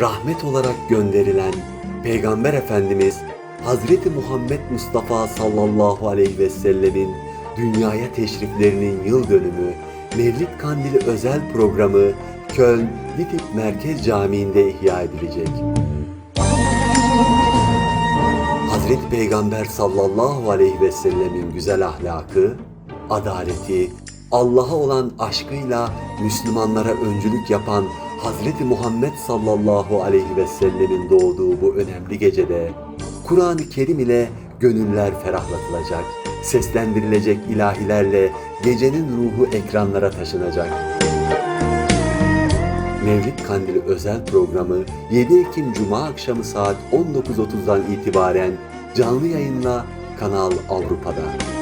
rahmet olarak gönderilen Peygamber Efendimiz Hazreti Muhammed Mustafa sallallahu aleyhi ve sellemin dünyaya teşriflerinin yıl dönümü Mevlid Kandili özel programı Köln Ditip Merkez Camii'nde ihya edilecek. Hazreti Peygamber sallallahu aleyhi ve sellemin güzel ahlakı, adaleti, Allah'a olan aşkıyla Müslümanlara öncülük yapan Hazreti Muhammed sallallahu aleyhi ve sellemin doğduğu bu önemli gecede Kur'an-ı Kerim ile gönüller ferahlatılacak, seslendirilecek ilahilerle gecenin ruhu ekranlara taşınacak. Mevlid Kandili özel programı 7 Ekim Cuma akşamı saat 19.30'dan itibaren canlı yayınla Kanal Avrupa'da.